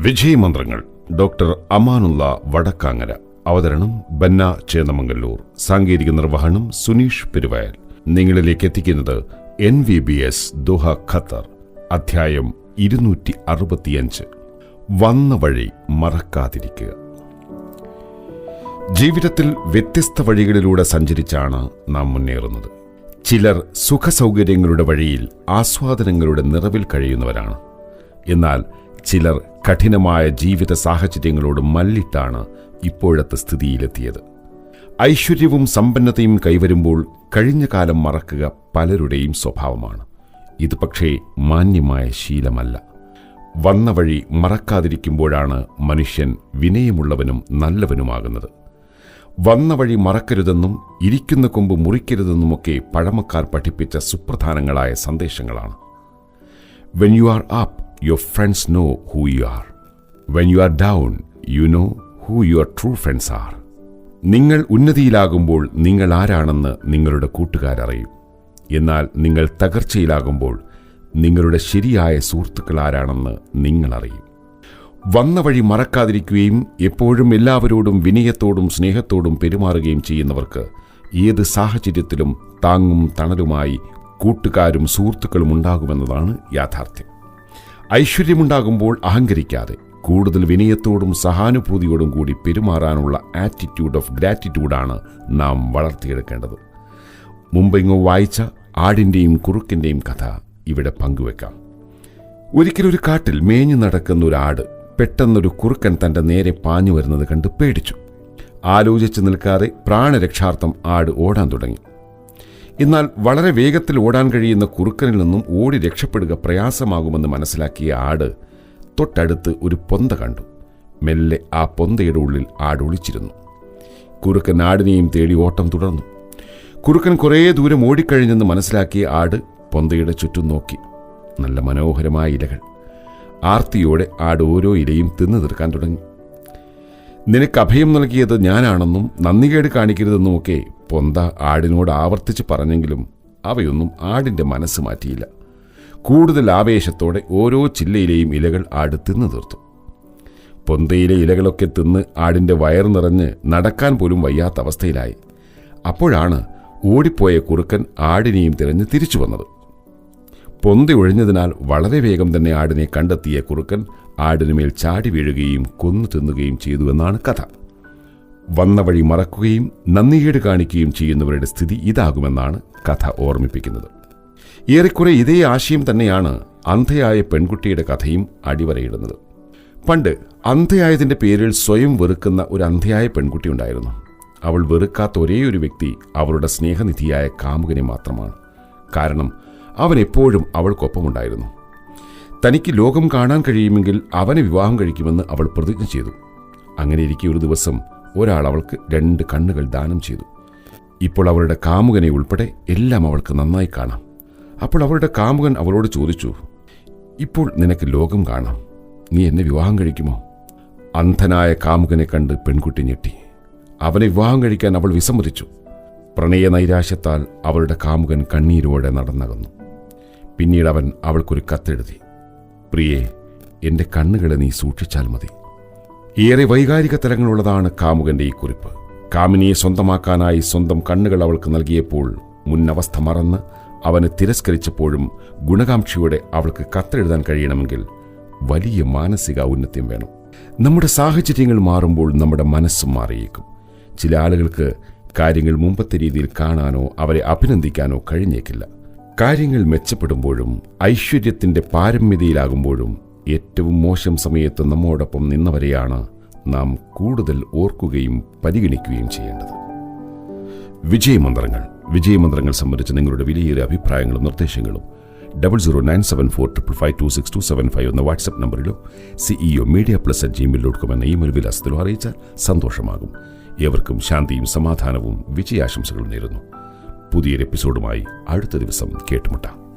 വിജയമന്ത്രങ്ങൾ doctor Amanullah Vadakkangara. അവതരണം ബന്ന ചേന്നമംഗല്ലൂർ. സാങ്കേതിക നിർവഹണം സുനീഷ് പെരുവയൽ. നിങ്ങളിലേക്ക് എത്തിക്കുന്നത് N V B S Doha Qatar. അധ്യായം ഇരുന്നൂറ്റി അറുപത്തിയഞ്ച് വന്ന വഴി മറക്കാതിരിക്കുക. ജീവിതത്തിൽ വ്യത്യസ്ത വഴികളിലൂടെ സഞ്ചരിച്ചാണ് നാം മുന്നേറുന്നത്. ചിലർ സുഖസൗകര്യങ്ങളുടെ വഴിയിൽ ആസ്വാദനങ്ങളുടെ നിറവിൽ കഴിയുന്നവരാണ്. എന്നാൽ ചിലർ കഠിനമായ ജീവിത സാഹചര്യങ്ങളോട് മല്ലിട്ടാണ് ഇപ്പോഴത്തെ സ്ഥിതിയിലെത്തിയത്. ഐശ്വര്യവും സമ്പന്നതയും കൈവരുമ്പോൾ കഴിഞ്ഞ കാലം മറക്കുക പലരുടെയും സ്വഭാവമാണ്. ഇത് പക്ഷേ മാന്യമായ ശീലമല്ല. വന്ന വഴി മറക്കാതിരിക്കുമ്പോഴാണ് മനുഷ്യൻ വിനയമുള്ളവനും നല്ലവനുമാകുന്നത്. വന്ന വഴി മറക്കരുതെന്നും ഇരിക്കുന്ന കൊമ്പ് മുറിക്കരുതെന്നുമൊക്കെ പഴമക്കാർ പഠിപ്പിച്ച സുപ്രധാനങ്ങളായ സന്ദേശങ്ങളാണ്. When you are up your friends know who you are. When you are down, you know who your true friends are. നിങ്ങൾ ഉന്നതിയിലാകുമ്പോൾ നിങ്ങൾ ആരാണെന്ന് നിങ്ങളുടെ കൂട്ടുകാരറിയും എന്നാൽ നിങ്ങൾ തകർച്ചയിലാകുമ്പോൾ നിങ്ങളുടെ ശരിയായ സുഹൃത്തുക്കൾ ആരാണെന്ന് നിങ്ങളറിയും വന്ന വഴി മറക്കാതിരിക്കുകയും എപ്പോഴും എല്ലാവരോടും വിനയത്തോടും സ്നേഹത്തോടും പെരുമാറുകയും ചെയ്യുന്നവർക്ക് ഏത് സാഹചര്യത്തിലും താങ്ങും തണലുമായി കൂട്ടുകാരും സുഹൃത്തുക്കളും ഉണ്ടാകുമെന്നതാണ് യാഥാർത്ഥ്യം ഐശ്വര്യമുണ്ടാകുമ്പോൾ അഹങ്കരിക്കാതെ കൂടുതൽ വിനയത്തോടും സഹാനുഭൂതിയോടും കൂടി പെരുമാറാനുള്ള ആറ്റിറ്റ്യൂഡ് ഓഫ് ഗ്രാറ്റിറ്റ്യൂഡാണ് നാം വളർത്തിയെടുക്കേണ്ടത്. മുമ്പെങ്ങോ വായിച്ച ആടിന്റെയും കുറുക്കിന്റെയും കഥ ഇവിടെ പങ്കുവെക്കാം. ഒരിക്കലൊരു കാട്ടിൽ മേഞ്ഞു നടക്കുന്ന ഒരു ആട് പെട്ടെന്നൊരു കുറുക്കൻ തന്റെ നേരെ പാഞ്ഞു വരുന്നത് കണ്ട് പേടിച്ചു. ആലോചിച്ച് നിൽക്കാതെ പ്രാണരക്ഷാർത്ഥം ആട് ഓടാൻ തുടങ്ങി. എന്നാൽ വളരെ വേഗത്തിൽ ഓടാൻ കഴിയുന്ന കുറുക്കനിൽ നിന്നും ഓടി രക്ഷപ്പെടുക പ്രയാസമാകുമെന്ന് മനസ്സിലാക്കിയ ആട് തൊട്ടടുത്ത് ഒരു പൊന്ത കണ്ടു. മെല്ലെ ആ പൊന്തയുടെ ഉള്ളിൽ ആട് ഒളിച്ചിരുന്നു. കുറുക്കൻ ആടിനെയും തേടി ഓട്ടം തുടർന്നു. കുറുക്കൻ കുറേ ദൂരം ഓടിക്കഴിഞ്ഞെന്ന് മനസ്സിലാക്കിയ ആട് പൊന്തയുടെ ചുറ്റും നോക്കി. നല്ല മനോഹരമായ ഇലകൾ. ആർത്തിയോടെ ആട് ഓരോ ഇലയും തിന്നു തീർക്കാൻ തുടങ്ങി. നിനക്ക് അഭയം നൽകിയത് ഞാനാണെന്നും നന്ദികേട് കാണിക്കരുതെന്നുമൊക്കെ പൊന്ത ആടിനോട് ആവർത്തിച്ച് പറഞ്ഞെങ്കിലും അവയൊന്നും ആടിന്റെ മനസ്സ് മാറ്റിയില്ല. കൂടുതൽ ആവേശത്തോടെ ഓരോ ചില്ലയിലെയും ഇലകൾ ആട് തിന്നു തീർത്തു. പൊന്തയിലെ ഇലകളൊക്കെ തിന്ന് ആടിന്റെ വയർ നിറഞ്ഞ് നടക്കാൻ പോലും വയ്യാത്ത അവസ്ഥയിലായി. അപ്പോഴാണ് ഓടിപ്പോയ കുറുക്കൻ ആടിനെയും തിരഞ്ഞ് തിരിച്ചു വന്നത്. പൊന്ത ഒഴിഞ്ഞതിനാൽ വളരെ വേഗം തന്നെ ആടിനെ കണ്ടെത്തിയ കുറുക്കൻ ആടിനുമേൽ ചാടി വീഴുകയും കൊന്നു തിന്നുകയും ചെയ്തുവെന്നാണ് കഥ. വന്ന വഴി മറക്കുകയും നന്ദികേട് കാണിക്കുകയും ചെയ്യുന്നവരുടെ സ്ഥിതി ഇതാകുമെന്നാണ് കഥ ഓർമ്മിപ്പിക്കുന്നത്. ഏറെക്കുറെ ഇതേ ആശയം തന്നെയാണ് അന്ധയായ പെൺകുട്ടിയുടെ കഥയും അടിവരയിടുന്നത്. പണ്ട് അന്ധയായതിന്റെ പേരിൽ സ്വയം വെറുക്കുന്ന ഒരു അന്ധയായ പെൺകുട്ടി ഉണ്ടായിരുന്നു. അവൾ വെറുക്കാത്ത ഒരേ ഒരു വ്യക്തി അവളുടെ സ്നേഹനിധിയായ കാമുകനെ മാത്രമാണ്. കാരണം അവൻ എപ്പോഴും അവൾക്കൊപ്പമുണ്ടായിരുന്നു. തനിക്ക് ലോകം കാണാൻ കഴിയുമെങ്കിൽ അവനെ വിവാഹം കഴിക്കുമെന്ന് അവൾ പ്രതിജ്ഞ ചെയ്തു. അങ്ങനെ ഇരിക്കെ ഒരു ദിവസം ഒരാൾ അവൾക്ക് രണ്ട് കണ്ണുകൾ ദാനം ചെയ്തു. ഇപ്പോൾ അവളുടെ കാമുകനെ ഉൾപ്പെടെ എല്ലാം അവൾക്ക് നന്നായി കാണാം. അപ്പോൾ അവളുടെ കാമുകൻ അവളോട് ചോദിച്ചു ഇപ്പോൾ നിനക്ക് ലോകം കാണാം. നീ എന്നെ വിവാഹം കഴിക്കുമോ? അന്ധനായ കാമുകനെ കണ്ട് പെൺകുട്ടി ഞെട്ടി. അവനെ വിവാഹം കഴിക്കാൻ അവൾ വിസമ്മതിച്ചു. പ്രണയ നൈരാശ്യത്താൽ അവളുടെ കാമുകൻ കണ്ണീരോടെ നടന്നകന്നു. പിന്നീട് അവൻ അവൾക്കൊരു കത്തെഴുതി പ്രിയേ എന്റെ കണ്ണുകളെ നീ സൂക്ഷിച്ചാൽ മതി. ഏറെ വൈകാരിക തലങ്ങളുള്ളതാണ് കാമുകന്റെ ഈ കുറിപ്പ്. കാമിനിയെ സ്വന്തമാക്കാനായി സ്വന്തം കണ്ണുകൾ അവൾക്ക് നൽകിയപ്പോൾ മുന്നവസ്ഥ മറന്ന് അവനെ തിരസ്കരിച്ചപ്പോഴും ഗുണകാംക്ഷിയോടെ അവൾക്ക് കത്തെഴുതാൻ കഴിയണമെങ്കിൽ വലിയ മാനസിക ഔന്നത്യം വേണം. നമ്മുടെ സാഹചര്യങ്ങൾ മാറുമ്പോൾ നമ്മുടെ മനസ്സും മാറിയേക്കും. ചില ആളുകൾക്ക് കാര്യങ്ങൾ മുമ്പത്തെ രീതിയിൽ കാണാനോ അവരെ അഭിനന്ദിക്കാനോ കഴിഞ്ഞേക്കില്ല. കാര്യങ്ങൾ മെച്ചപ്പെടുമ്പോഴും ഐശ്വര്യത്തിന്റെ പാരമ്യതയിലാകുമ്പോഴും ഏറ്റവും മോശം സമയത്ത് നമ്മോടൊപ്പം നിന്നവരെയാണ് നാം കൂടുതൽ ഓർക്കുകയും പരിഗണിക്കുകയും ചെയ്യേണ്ടത്. വിജയമന്ത്രങ്ങൾ വിജയമന്ത്രങ്ങൾ സംബന്ധിച്ച് നിങ്ങളുടെ വിലയേറിയ അഭിപ്രായങ്ങളും നിർദ്ദേശങ്ങളും double zero nine seven four triple five two six two seven five എന്ന WhatsApp നമ്പറിലോ CEO media plus at Gmail dot com എന്ന ഇമെയിൽ വിലാസത്തിലോ അറിയിച്ചാൽ സന്തോഷമാകും. ഏവർക്കും ശാന്തിയും സമാധാനവും വിജയാശംസകളും നേരുന്നു. പുതിയൊരു എപ്പിസോഡുമായി അടുത്ത ദിവസം കേട്ടുമുട്ടാം.